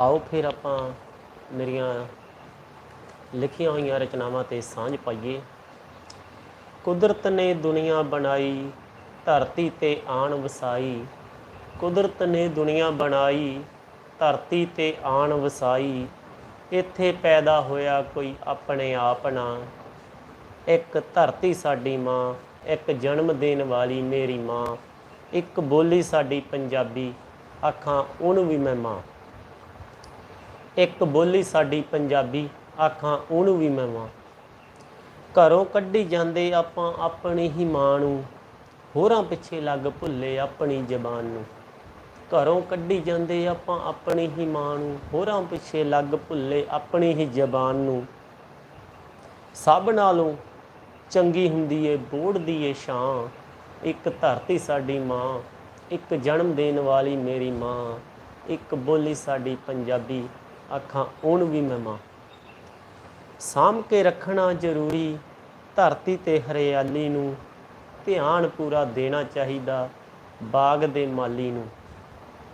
ਆਓ ਫਿਰ ਆਪਾਂ ਮੇਰੀਆਂ ਲਿਖੀਆਂ ਹੋਈਆਂ ਰਚਨਾਵਾਂ ਤੇ ਸਾਂਝ ਪਾਈਏ। ਕੁਦਰਤ ਨੇ ਦੁਨੀਆ ਬਣਾਈ, ਧਰਤੀ ਤੇ ਆਣ ਵਸਾਈ। ਕੁਦਰਤ ਨੇ ਦੁਨੀਆ ਬਣਾਈ, ਧਰਤੀ ਤੇ ਆਣ ਵਸਾਈ। ਇੱਥੇ ਪੈਦਾ ਹੋਇਆ ਕੋਈ ਆਪਣੇ ਆਪ ਨਾ। ਇੱਕ ਧਰਤੀ ਸਾਡੀ ਮਾਂ, ਇੱਕ ਜਨਮ ਦੇਣ ਵਾਲੀ ਮੇਰੀ ਮਾਂ। ਇੱਕ ਬੋਲੀ ਸਾਡੀ ਪੰਜਾਬੀ ਆਖਾਂ ਉਹਨੂੰ ਵੀ ਮੈਂ ਮਾਂ। ਇੱਕ ਬੋਲੀ ਸਾਡੀ ਪੰਜਾਬੀ, ਆਖਾਂ, ਉਹਨੂੰ ਵੀ ਮੈਂ ਮਾਂ ਘਰੋਂ ਕੱਢੀ ਜਾਂਦੇ ਆਪਾਂ ਆਪਣੀ ਹੀ ਮਾਂ ਨੂੰ, ਹੋਰਾਂ ਪਿੱਛੇ ਲੱਗ ਭੁੱਲੇ ਆਪਣੀ ਜ਼ਬਾਨ ਨੂੰ। ਘਰੋਂ ਕੱਢੀ ਜਾਂਦੇ ਆਪਾਂ ਆਪਣੀ ਹੀ ਮਾਂ ਨੂੰ, ਹੋਰਾਂ ਪਿੱਛੇ ਲੱਗ ਭੁੱਲੇ ਆਪਣੀ ਹੀ ਜ਼ਬਾਨ ਨੂੰ। ਸਭ ਨਾਲੋਂ ਚੰਗੀ ਹੁੰਦੀ ਏ, ਬੋੜ ਦੀ ਏ ਛਾਂ ਇੱਕ ਧਰਤੀ ਸਾਡੀ ਮਾਂ, ਇੱਕ ਜਨਮ ਦੇਣ ਵਾਲੀ ਮੇਰੀ ਮਾਂ। ਇੱਕ ਬੋਲੀ ਸਾਡੀ ਪੰਜਾਬੀ ਅੱਖਾਂ ਉਹਨੂੰ ਵੀ ਮੈਂ ਮਾਂ। ਸਾਂਭ ਕੇ ਰੱਖਣਾ ਜ਼ਰੂਰੀ, ਧਰਤੀ ਤੇ ਹਰਿਆਲੀ ਨੂੰ। ਧਿਆਨ ਪੂਰਾ ਦੇਣਾ ਚਾਹੀਦਾ ਬਾਗ ਦੇ ਮਾਲੀ ਨੂੰ।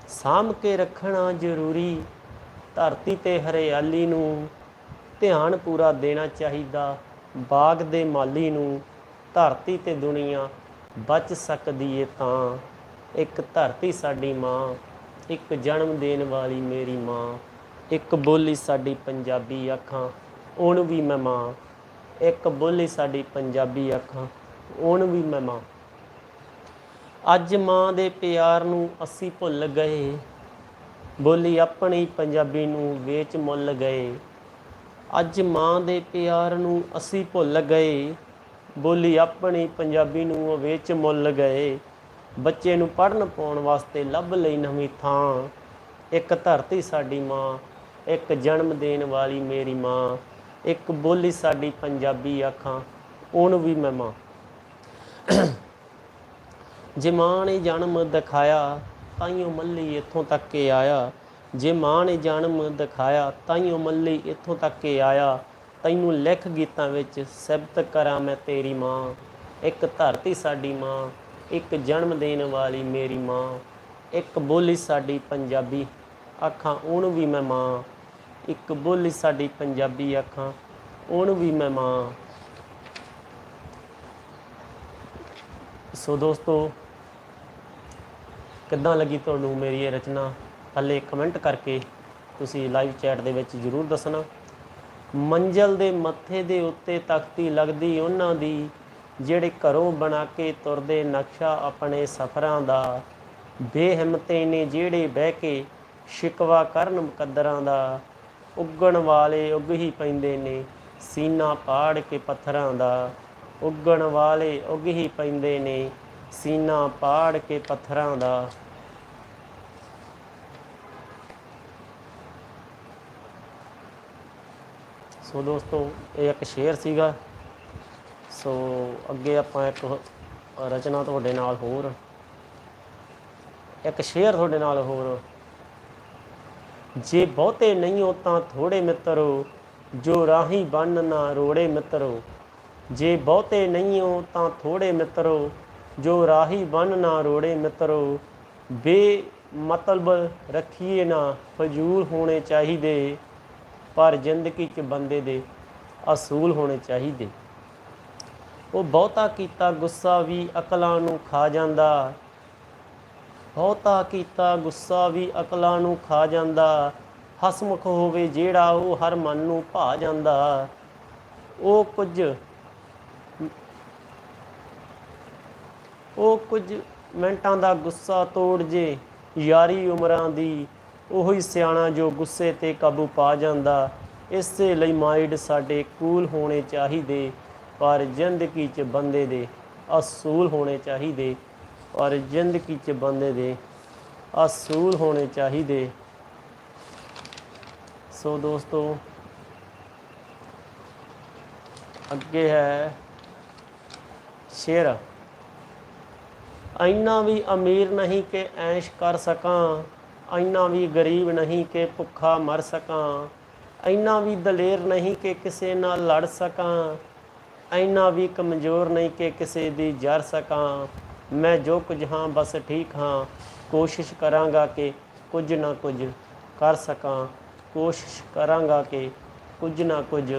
ਸਾਂਭ ਕੇ ਰੱਖਣਾ ਜ਼ਰੂਰੀ, ਧਰਤੀ ਤੇ ਹਰਿਆਲੀ ਨੂੰ। ਧਿਆਨ ਪੂਰਾ ਦੇਣਾ ਚਾਹੀਦਾ ਬਾਗ ਦੇ ਮਾਲੀ ਨੂੰ। ਧਰਤੀ ਤੇ ਦੁਨੀਆ ਬਚ ਸਕਦੀ ਏ ਤਾਂ। ਇੱਕ ਧਰਤੀ ਸਾਡੀ ਮਾਂ, ਇੱਕ ਜਨਮ ਦੇਣ ਵਾਲੀ ਮੇਰੀ ਮਾਂ। ਇੱਕ ਬੋਲੀ ਸਾਡੀ ਪੰਜਾਬੀ ਅੱਖਾਂ, ਉਹਨੂੰ ਵੀ ਮੈਂ ਮਾਂ। ਇੱਕ ਬੋਲੀ ਸਾਡੀ ਪੰਜਾਬੀ ਅੱਖਾਂ, ਉਹਨੂੰ ਵੀ ਮੈਂ ਮਾਂ। ਅੱਜ ਮਾਂ ਦੇ ਪਿਆਰ ਨੂੰ ਅਸੀਂ ਭੁੱਲ ਗਏ। ਬੋਲੀ ਆਪਣੀ ਪੰਜਾਬੀ ਨੂੰ ਵੇਚ ਮੁੱਲ ਗਏ। ਅੱਜ ਮਾਂ ਦੇ ਪਿਆਰ ਨੂੰ ਅਸੀਂ ਭੁੱਲ ਗਏ। ਬੋਲੀ ਆਪਣੀ ਪੰਜਾਬੀ ਨੂੰ ਵੇਚ ਮੁੱਲ ਗਏ। ਬੱਚੇ ਨੂੰ ਪੜਨ ਪਾਉਣ ਵਾਸਤੇ ਲੱਭ ਲਈ ਨਵੀਂ ਥਾਂ। ਇੱਕ ਧਰਤੀ ਸਾਡੀ ਮਾਂ ਇੱਕ ਜਨਮ ਦੇਣ ਵਾਲੀ ਮੇਰੀ ਮਾਂ, ਇੱਕ ਬੋਲੀ ਸਾਡੀ ਪੰਜਾਬੀ ਆਖਾਂ ਉਹਨੂੰ ਵੀ ਮੈਂ ਮਾਂ। ਜੇ ਮਾਂ ਨੇ ਜਨਮ ਦਿਖਾਇਆ ਤਾਈਓ ਮੱਲੀ ਇੱਥੋਂ ਤੱਕ ਕੇ ਆਇਆ। ਜੇ ਮਾਂ ਨੇ ਜਨਮ ਦਿਖਾਇਆ ਤਾਈਓ ਮੱਲੀ ਇੱਥੋਂ ਤੱਕ ਕੇ ਆਇਆ। ਤੈਨੂੰ ਲਿਖ ਗੀਤਾਂ ਵਿੱਚ ਸਿਫਤ ਕਰਾਂ ਮੈਂ ਤੇਰੀ ਮਾਂ। ਇੱਕ ਧਰਤੀ ਸਾਡੀ ਮਾਂ, ਇੱਕ ਜਨਮ ਦੇਣ ਵਾਲੀ ਮੇਰੀ ਮਾਂ, ਇੱਕ ਬੋਲੀ ਸਾਡੀ ਪੰਜਾਬੀ ਆਖਾਂ ਉਹਨੂੰ ਵੀ ਮੈਂ ਮਾਂ। ਇੱਕ ਬੋਲੀ ਸਾਡੀ ਪੰਜਾਬੀ ਅੱਖਾਂ, ਉਹਨੂੰ ਵੀ ਮੈਂ ਮਾਂ। ਸੋ ਦੋਸਤੋ, ਕਿੱਦਾਂ ਲੱਗੀ ਤੁਹਾਨੂੰ ਮੇਰੀ ਇਹ ਰਚਨਾ? ਥੱਲੇ ਕਮੈਂਟ ਕਰਕੇ ਤੁਸੀਂ ਲਾਈਵ ਚੈਟ ਦੇ ਵਿੱਚ ਜਰੂਰ ਦੱਸਣਾ। ਮੰਜ਼ਲ ਦੇ ਮੱਥੇ ਦੇ ਉੱਤੇ ਤਖਤੀ ਲੱਗਦੀ ਉਹਨਾਂ ਦੀ, ਜਿਹੜੇ ਘਰੋਂ ਬਣਾ ਕੇ ਤੁਰਦੇ ਨਕਸ਼ਾ ਆਪਣੇ ਸਫ਼ਰਾਂ ਦਾ। ਬੇਹਿੰਮਤੇ ਨੇ ਜਿਹੜੇ ਬਹਿ ਕੇ ਸ਼ਿਕਵਾ ਕਰਨ ਮੁਕੱਦਰਾਂ ਦਾ। ਉੱਗਣ ਵਾਲੇ ਉੱਗ ਹੀ ਪੈਂਦੇ ਨੇ, ਸੀਨਾ ਪਾੜ ਕੇ ਪੱਥਰਾਂ ਦਾ। ਉੱਗਣ ਵਾਲੇ ਉੱਗ ਹੀ ਪੈਂਦੇ ਨੇ, ਸੀਨਾ ਪਾੜ ਕੇ ਪੱਥਰਾਂ ਦਾ। ਸੋ ਦੋਸਤੋ, ਇਹ ਇੱਕ ਸ਼ੇਰ ਸੀਗਾ। ਸੋ ਅੱਗੇ ਆਪਾਂ ਇੱਕ ਰਚਨਾ ਤੁਹਾਡੇ ਨਾਲ ਹੋਰ, ਇੱਕ ਸ਼ੇਰ ਤੁਹਾਡੇ ਨਾਲ ਹੋਰ ਜੇ ਬਹੁਤੇ ਨਹੀਂ ਹੋ ਤਾਂ ਥੋੜੇ ਮਿੱਤਰੋ ਜੋ ਰਾਹੀ ਬੰਨ ਨਾ ਰੋੜੇ ਮਿੱਤਰੋ ਜੇ ਬਹੁਤੇ ਨਹੀਂ ਹੋ ਤਾਂ ਥੋੜੇ ਮਿੱਤਰੋ ਜੋ ਰਾਹੀ ਬੰਨ ਨਾ ਰੋੜੇ ਮਿੱਤਰੋ ਬੇ ਮਤਲਬ ਰੱਖੀਏ ਨਾ, ਫਜ਼ੂਲ ਹੋਣੇ ਚਾਹੀਦੇ, ਪਰ ਜ਼ਿੰਦਗੀ 'ਚ ਬੰਦੇ ਦੇ ਅਸੂਲ ਹੋਣੇ ਚਾਹੀਦੇ। ਉਹ ਬਹੁਤਾ ਕੀਤਾ ਗੁੱਸਾ ਵੀ ਅਕਲਾਂ ਨੂੰ ਖਾ ਜਾਂਦਾ। ਬਹੁਤਾ ਕੀਤਾ ਗੁੱਸਾ ਵੀ ਅਕਲਾਂ ਨੂੰ ਖਾ ਜਾਂਦਾ। ਹਸਮੁਖ ਹੋਵੇ ਜਿਹੜਾ ਉਹ ਹਰ ਮਨ ਨੂੰ ਭਾ ਜਾਂਦਾ। ਉਹ ਕੁਝ ਉਹ ਕੁਝ ਮਿੰਟਾਂ ਦਾ ਗੁੱਸਾ ਤੋੜ ਜੇ ਯਾਰੀ ਉਮਰਾਂ ਦੀ, ਉਹੀ ਸਿਆਣਾ ਜੋ ਗੁੱਸੇ ਤੇ ਕਾਬੂ ਪਾ ਜਾਂਦਾ। ਇਸੇ ਲਈ ਮਾਈਂਡ ਸਾਡੇ ਕੂਲ ਹੋਣੇ ਚਾਹੀਦੇ, ਪਰ ਜ਼ਿੰਦਗੀ 'ਚ ਬੰਦੇ ਦੇ ਅਸੂਲ ਹੋਣੇ ਚਾਹੀਦੇ। ਔਰ ਜ਼ਿੰਦਗੀ 'ਚ ਬੰਦੇ ਦੇ ਅਸੂਲ ਹੋਣੇ ਚਾਹੀਦੇ। ਸੋ ਦੋਸਤੋ, ਅੱਗੇ ਹੈ ਸ਼ੇਰ। ਇੰਨਾ ਵੀ ਅਮੀਰ ਨਹੀਂ ਕਿ ਐਸ਼ ਕਰ ਸਕਾਂ, ਇੰਨਾ ਵੀ ਗਰੀਬ ਨਹੀਂ ਕਿ ਭੁੱਖਾ ਮਰ ਸਕਾਂ, ਇੰਨਾ ਵੀ ਦਲੇਰ ਨਹੀਂ ਕਿ ਕਿਸੇ ਨਾਲ ਲੜ ਸਕਾਂ, ਇੰਨਾ ਵੀ ਕਮਜ਼ੋਰ ਨਹੀਂ ਕਿ ਕਿਸੇ ਦੀ ਜਰ ਸਕਾਂ। ਮੈਂ ਜੋ ਕੁਝ ਹਾਂ, ਬਸ ਠੀਕ ਹਾਂ। ਕੋਸ਼ਿਸ਼ ਕਰਾਂਗਾ ਕਿ ਕੁਝ ਨਾ ਕੁਝ ਕਰ ਸਕਾਂ। ਕੋਸ਼ਿਸ਼ ਕਰਾਂਗਾ ਕਿ ਕੁਝ ਨਾ ਕੁਝ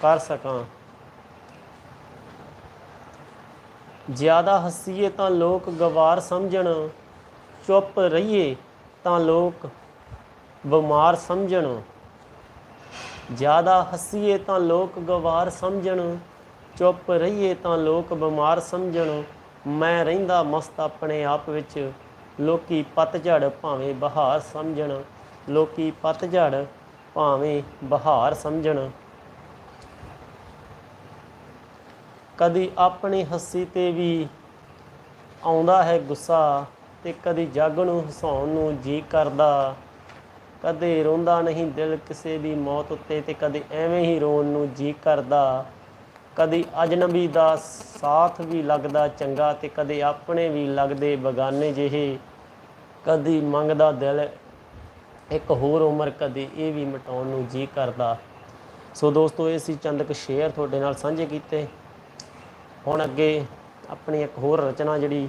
ਕਰ ਸਕਾਂ। ਜ਼ਿਆਦਾ ਹੱਸੀਏ ਤਾਂ ਲੋਕ ਗਵਾਰ ਸਮਝਣ, ਚੁੱਪ ਰਹੀਏ ਤਾਂ ਲੋਕ ਬਿਮਾਰ ਸਮਝਣ। ਜ਼ਿਆਦਾ ਹੱਸੀਏ ਤਾਂ ਲੋਕ ਗਵਾਰ ਸਮਝਣ, ਚੁੱਪ ਰਹੀਏ ਤਾਂ ਲੋਕ ਬਿਮਾਰ ਸਮਝਣ। ਮੈਂ ਰਹਿੰਦਾ ਮਸਤ ਆਪਣੇ ਆਪ ਵਿੱਚ। ਲੋਕੀ ਪਤਝੜ ਭਾਵੇਂ ਬਹਾਰ ਸਮਝਣ, ਲੋਕੀ ਪਤਝੜ ਭਾਵੇਂ ਬਹਾਰ ਸਮਝਣ। ਕਦੀ ਆਪਣੀ ਹੱਸੀ ਤੇ ਵੀ ਆਉਂਦਾ ਹੈ ਗੁੱਸਾ ਤੇ ਕਦੀ ਜੱਗ ਨੂੰ ਹਸਾਉਣ ਨੂੰ ਜੀ ਕਰਦਾ। ਕਦੇ ਰੋਂਦਾ ਨਹੀਂ ਦਿਲ ਕਿਸੇ ਦੀ ਮੌਤ ਉੱਤੇ ਤੇ ਕਦੇ ਐਵੇਂ ਹੀ ਰੋਣ ਨੂੰ ਜੀ ਕਰਦਾ। ਕਦੀ ਅਜਨਬੀ ਦਾ ਸਾਥ ਵੀ ਲੱਗਦਾ ਚੰਗਾ ਤੇ ਕਦੇ ਆਪਣੇ ਵੀ ਲੱਗਦੇ ਬਗਾਨੇ ਜਿਹੇ। ਕਦੀ ਮੰਗਦਾ ਦਿਲ, ਇੱਕ ਹੋਰ ਉਮਰ ਕਦੇ ਇਹ ਵੀ ਮਿਟਾਉਣ ਨੂੰ ਜੀ ਕਰਦਾ। ਸੋ ਦੋਸਤੋ, ਇਹ ਸੀ ਚੰਦ ਕੁ ਸ਼ੇਅਰ ਤੁਹਾਡੇ ਨਾਲ ਸਾਂਝੇ ਕੀਤੇ। ਹੁਣ ਅੱਗੇ ਆਪਣੀ ਇੱਕ ਹੋਰ ਰਚਨਾ ਜਿਹੜੀ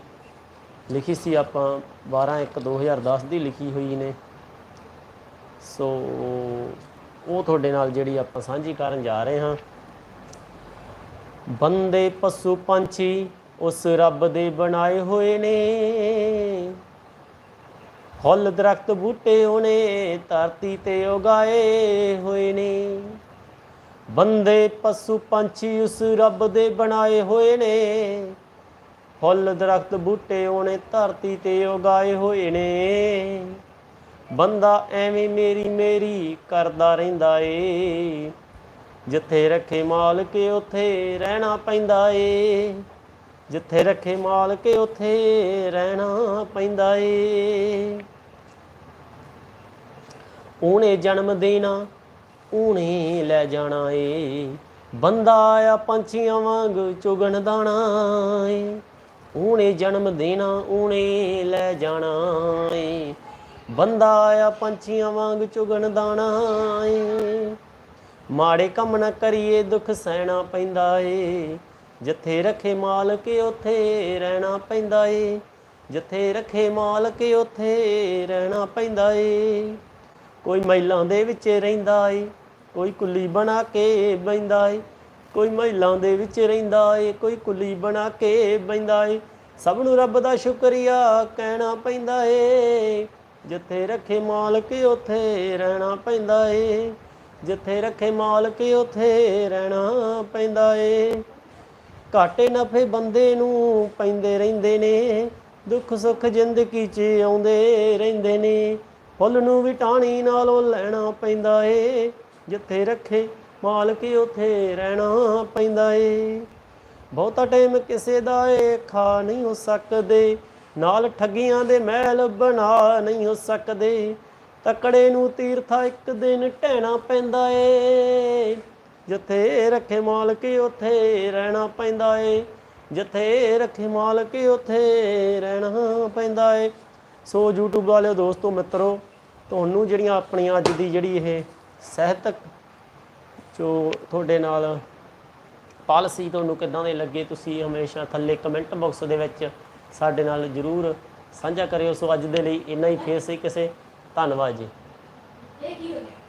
ਲਿਖੀ ਸੀ ਆਪਾਂ 12 1 2010 ਦੀ ਲਿਖੀ ਹੋਈ ਨੇ। ਸੋ ਉਹ ਤੁਹਾਡੇ ਨਾਲ ਜਿਹੜੀ ਆਪਾਂ ਸਾਂਝੀ ਕਰਨ ਜਾ ਰਹੇ ਹਾਂ। ਬੰਦੇ ਪਸ਼ੂ ਪੰਛੀ ਉਸ ਰੱਬ ਦੇ ਬਣਾਏ ਹੋਏ ਨੇ। ਫੁੱਲ ਦਰਖਤ ਬੂਟੇ ਉਹਨੇ, ਧਰਤੀ ਤੇ ਉਗਾਏ ਹੋਏ ਨੇ। ਬੰਦੇ ਪਸ਼ੂ ਪੰਛੀ ਉਸ ਰੱਬ ਦੇ ਬਣਾਏ ਹੋਏ ਨੇ। ਫੁੱਲ ਦਰਖਤ ਬੂਟੇ ਉਹਨੇ, ਧਰਤੀ ਤੇ ਉਗਾਏ ਹੋਏ ਨੇ। ਬੰਦਾ ਐਵੇਂ ਮੇਰੀ ਮੇਰੀ ਕਰਦਾ ਰਹਿੰਦਾ ਏ। ਜਿੱਥੇ ਰੱਖੇ ਮਾਲਕ ਉੱਥੇ ਰਹਿਣਾ ਪੈਂਦਾ ਏ। ਜਿੱਥੇ ਰੱਖੇ ਮਾਲਕ ਉਥੇ ਰਹਿਣਾ ਪੈਂਦਾ ਏ। ਉਹਨੇ ਜਨਮ ਦੇਣਾ, ਉਹਨੇ ਲੈ ਜਾਣਾ ਏ। ਬੰਦਾ ਆਇਆ ਪੰਛੀਆਂ ਵਾਂਗ ਚੁਗਣ ਦਾਣਾ ਏ। ਉਹਨੇ ਜਨਮ ਦੇਣਾ, ਉਹਨੇ ਲੈ ਜਾਣਾ ਏ। ਬੰਦਾ ਆਇਆ ਪੰਛੀਆਂ ਵਾਂਗ ਚੁਗਣ ਦਾਣਾ ਏ। ਮਾੜੇ ਕੰਮ ਨਾ ਕਰੀਏ, ਦੁੱਖ ਸਹਿਣਾ ਪੈਂਦਾ ਏ। ਜਿੱਥੇ ਰੱਖੇ ਮਾਲਕ, ਉੱਥੇ ਰਹਿਣਾ ਪੈਂਦਾ ਏ। ਜਿੱਥੇ ਰੱਖੇ ਮਾਲਕ, ਉੱਥੇ ਰਹਿਣਾ ਪੈਂਦਾ ਏ। ਕੋਈ ਮਹਿਲਾਂ ਦੇ ਵਿੱਚ ਰਹਿੰਦਾ ਏ, ਕੋਈ ਕੁੱਲੀ ਬਣਾ ਕੇ ਬੈੰਦਾ ਏ। ਕੋਈ ਮਹਿਲਾਂ ਦੇ ਵਿੱਚ ਰਹਿੰਦਾ ਏ, ਕੋਈ ਕੁੱਲੀ ਬਣਾ ਕੇ ਬੈੰਦਾ ਏ। ਸਭ ਨੂੰ ਰੱਬ ਦਾ ਸ਼ੁਕਰੀਆ ਕਹਿਣਾ ਪੈਂਦਾ ਏ। ਜਿੱਥੇ ਰੱਖੇ ਮਾਲਕ, ਉੱਥੇ ਰਹਿਣਾ ਪੈਂਦਾ ਏ। ਜਿੱਥੇ ਰੱਖੇ ਮਾਲਕ, ਉੱਥੇ ਰਹਿਣਾ ਪੈਂਦਾ ਏ। ਘਾਟੇ ਨਫੇ ਬੰਦੇ ਨੂੰ ਪੈਂਦੇ ਰਹਿੰਦੇ ਨੇ, ਦੁੱਖ ਸੁੱਖ ਜ਼ਿੰਦਗੀ 'ਚ ਆਉਂਦੇ ਰਹਿੰਦੇ ਨੇ। ਫੁੱਲ ਨੂੰ ਵੀ ਟਾਣੀ ਨਾਲੋਂ ਲੈਣਾ ਪੈਂਦਾ ਏ, ਜਿੱਥੇ ਰੱਖੇ ਮਾਲਕ, ਉੱਥੇ ਰਹਿਣਾ ਪੈਂਦਾ ਏ। ਬਹੁਤਾ ਟਾਈਮ ਕਿਸੇ ਦਾ ਏ ਖਾ ਨਹੀਂ ਹੋ ਸਕਦੇ, ਨਾਲ ਠੱਗੀਆਂ ਦੇ ਮਹਿਲ ਬਣਾ ਨਹੀਂ ਹੋ ਸਕਦੇ। ਤਕੜੇ ਨੂੰ ਤੀਰਥਾ ਇੱਕ ਦਿਨ ਢਹਿਣਾ ਪੈਂਦਾ ਏ। ਜਿੱਥੇ ਰੱਖੇ ਮਾਲਕ ਉੱਥੇ ਰਹਿਣਾ ਪੈਂਦਾ ਏ। ਜਿੱਥੇ ਰੱਖੇ ਮਾਲਕ ਉੱਥੇ ਰਹਿਣਾ ਪੈਂਦਾ ਏ। ਸੋ YouTube ਵਾਲਿਓ, ਦੋਸਤੋ, ਮਿੱਤਰੋ, ਤੁਹਾਨੂੰ ਜਿਹੜੀਆਂ ਆਪਣੀਆਂ ਅੱਜ ਦੀ ਜਿਹੜੀ ਇਹ ਸਾਹਿਤਕ ਜੋ ਤੁਹਾਡੇ ਨਾਲ ਪਾਲਿਸੀ ਤੁਹਾਨੂੰ ਕਿੱਦਾਂ ਦੇ ਲੱਗੇ, ਤੁਸੀਂ ਹਮੇਸ਼ਾ ਥੱਲੇ ਕਮੈਂਟ ਬਾਕਸ ਦੇ ਵਿੱਚ ਸਾਡੇ ਨਾਲ ਜਰੂਰ ਸਾਂਝਾ ਕਰਿਓ। ਸੋ ਅੱਜ ਦੇ ਲਈ ਇੰਨਾ ਹੀ। ਫੇਰ ਸੀ ਕਿਸੇ ਧੰਨਵਾਦ ਜੀ। ਇਹ ਕੀ ਹੋ ਗਿਆ?